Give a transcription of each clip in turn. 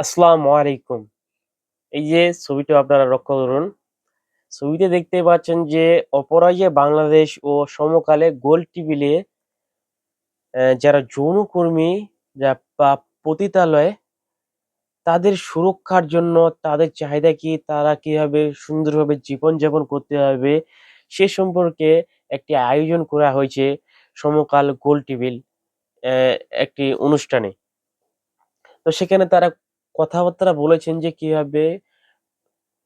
আসসালামু আলাইকুম। এই যে ছবিটা আপনারা লক্ষ্য করুন। ছবিতে দেখতে পাচ্ছেন যে অপরাজেয় বাংলাদেশ ও সমকালে গোল টেবিলে যারা যৌনকর্মী যা বা পতিতালয় তাদের সুরক্ষার জন্য তাদের চাহিদা কি, তারা কীভাবে সুন্দরভাবে জীবনযাপন করতে হবে সে সম্পর্কে একটি আয়োজন করা হয়েছে সমকাল গোল টেবিল একটি অনুষ্ঠানে। তো সেখানে তারা কথাবার্তা বলেছেন যে কীভাবে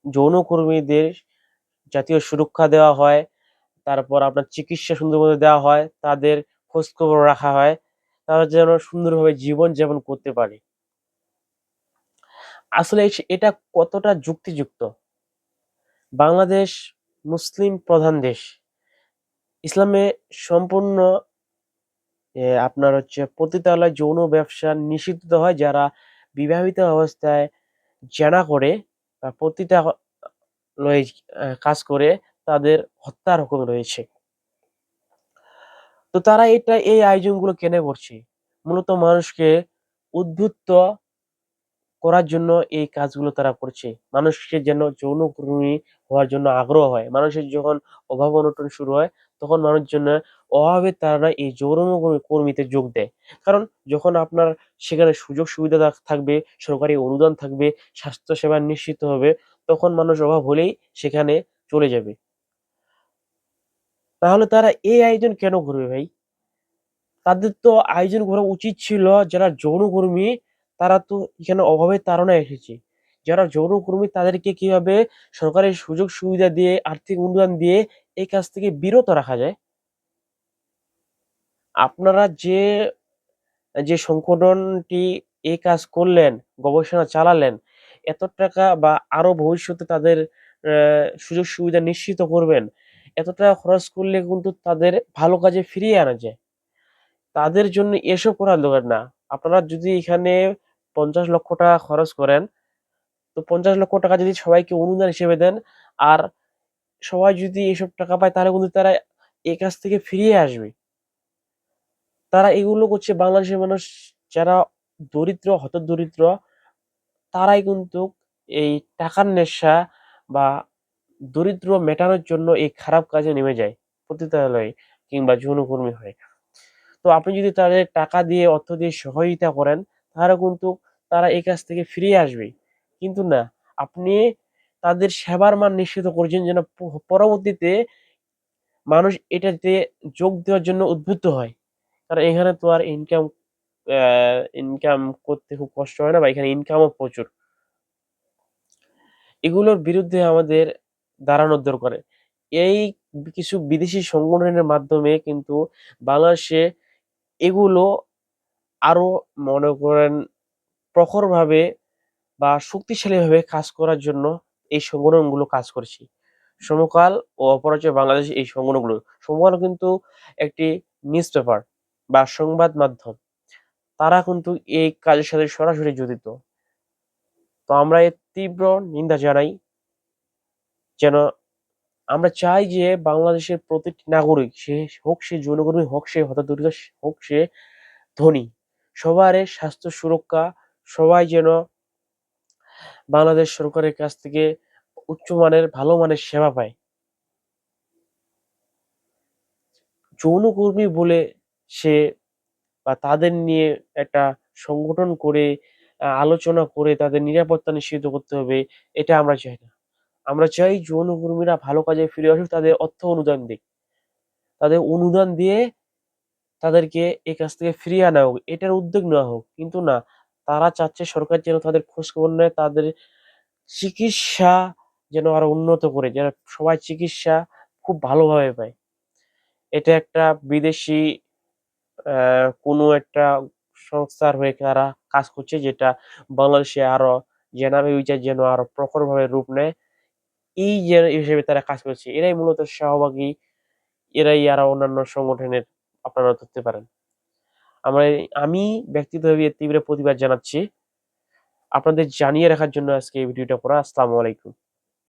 যৌনকর্মীদের জাতীয় সুরক্ষা দেওয়া হয়, তারপর আপনার চিকিৎসা সুন্দরভাবে দেওয়া হয়, তাদের খোঁজখবর রাখা হয়, তারা যেন সুন্দরভাবে জীবনযাপন করতে পারে। আসলে এটা কতটা যুক্তিযুক্ত? বাংলাদেশ মুসলিম প্রধান দেশ। ইসলামে সম্পূর্ণ আপনার হচ্ছে পতিতালয় যৌন ব্যবসা নিষিদ্ধ হয় যারা বিবাহিত অবস্থায় জেনা করে বা প্রতিটা কাজ করে তাদের হত্যার হুকুম রয়েছে। তো তারা এটা, এই আয়োজনগুলো কেনে করছে? মূলত মানুষকে উদ্বুদ্ধ করার জন্য এই কাজগুলো তারা করছে। মানুষকে যেন যৌনকর্মী হওয়ার জন্য আগ্রহ হয়। মানুষের যখন অভাব-অনটন শুরু হয় তখন মানুষজন অভাবের তাড়নায় এই যৌন কর্মীতে যোগ দেয়। কারণ যখন আপনার সেখানে সুযোগ-সুবিধা থাকবে, সরকারি অনুদান থাকবে, স্বাস্থ্যসেবা নিশ্চিত হবে, তখন মানুষ অভাব হলেই সেখানে চলে যাবে। তাহলে তারা এই আয়োজন কেন করবে ভাই? তাদের তো আয়োজন করা উচিত ছিল যারা যৌনকর্মী তারা তো এখানে অভাবের তারণায় এসেছে। যারা যৌনকর্মী তাদেরকে কীভাবে সরকারের সুযোগ সুবিধা দিয়ে, আর্থিক অনুদান দিয়ে এই কাজ থেকে বিরত রাখা যায়। আপনারা যে, যে সংগঠনটি এই কাজ করলেন, গবেষণা চালালেন, এত টাকা বা আরও ভবিষ্যতে তাদের সুযোগ সুবিধা নিশ্চিত করবেন। এত টাকা খরচ করলে কিন্তু তাদের ভালো কাজে ফিরিয়ে আনা যায়। তাদের জন্য এসব করার দরকার না। আপনারা যদি এখানে ৫০ লক্ষ টাকা খরচ করেন, তো ৫০ লক্ষ টাকা যদি সবাইকে অনুদান হিসেবে দেন, আর সবাই যদি এসব টাকা পায় তাহলে কিন্তু তারা এই কাজ থেকে ফিরিয়ে আসবে। তারা এগুলো করছে বাংলাদেশের মানুষ যারা দরিদ্র, হত দরিদ্র তারাই কিন্তু এই টাকার নেশা বা দরিদ্র মেটানোর জন্য এই খারাপ কাজে নেমে যায়। পতিতালয়ে কিংবা যৌনকর্মী হয়ে। তো আপনি যদি তাদের টাকা দিয়ে, অর্থ দিয়ে সহযোগিতা করেন, তাহলে কিন্তু তারা এই কাজ থেকে ফিরিয়ে আসবে। কিন্তু না, আপনি তাদের সেবার মান নিশ্চিত করছেন যেন পরবর্তীতে মানুষ এটাতে যোগ দেওয়ার জন্য উদ্বুদ্ধ হয়। কারণ এখানে তো আর ইনকাম ইনকাম করতে খুব কষ্ট হয় না বা এখানে ইনকামও প্রচুর। এগুলোর বিরুদ্ধে আমাদের দাঁড়ানোর দরকার। এই কিছু বিদেশি সংগঠনের মাধ্যমে কিন্তু বাংলাদেশে এগুলো আরও মনে করেন প্রখরভাবে বা শক্তিশালীভাবে কাজ করার জন্য এই সংগঠনগুলো কাজ করছে। সমকাল ও অপরাজয় বাংলাদেশ এই সংগঠনগুলো। সমকাল কিন্তু একটি নিউজ পেপার বা সংবাদ মাধ্যম। তারা কিন্তু এই কাজের সাথে সরাসরি জড়িত। তো আমরা এর তীব্র নিন্দা জানাই। যেন আমরা চাই যে বাংলাদেশের প্রতিটি নাগরিক সে হোক সে যৌনকর্মী, হোক সে হতদরিদ্র, হোক সে ধনী, সবারই স্বাস্থ্য সুরক্ষা সবাই যেন বাংলাদেশ সরকারের কাছ থেকে উচ্চমানের ভালো মানের সেবা পায়। যৌনকর্মী বলে সে বা তাদের নিয়ে একটা সংগঠন করে আলোচনা করে তাদের নিরাপত্তা নিশ্চিত করতে হবে, এটা আমরা চাই না। আমরা চাই যৌনকর্মীরা ভালো কাজে ফিরে আসুক, তাদের অর্থ অনুদান দিক। তাদের অনুদান দিয়ে তাদেরকে এই কাজ থেকে ফিরিয়ে আনা হোক। এটার উদ্যোগ নেওয়া হোক। কিন্তু না, তারা চাচ্ছে সরকার যেন তাদের খোঁজখবর নেয়, তাদের চিকিৎসা যেন আরও উন্নত করে, যেন সবাই চিকিৎসা খুব ভালোভাবে পায়। এটা একটা বিদেশি কোনো একটা সংস্থার হয়ে তারা কাজ করছে যেটা বাংলাদেশে আরও জেনারেল বিচার যেন আরও প্রখরভাবে রূপ নেয়। এই যে হিসেবে তারা কাজ করছে। এরাই মূলত সহভাগী, এরাই আরও অন্যান্য সংগঠনের আপনারা ধরতে পারেন। আমরা আমি ব্যক্তিগতভাবে এর তীব্র প্রতিবাদ জানাচ্ছি। আপনাদের জানিয়ে রাখার জন্য আজকে এই ভিডিওটা করা। আসসালামু আলাইকুম।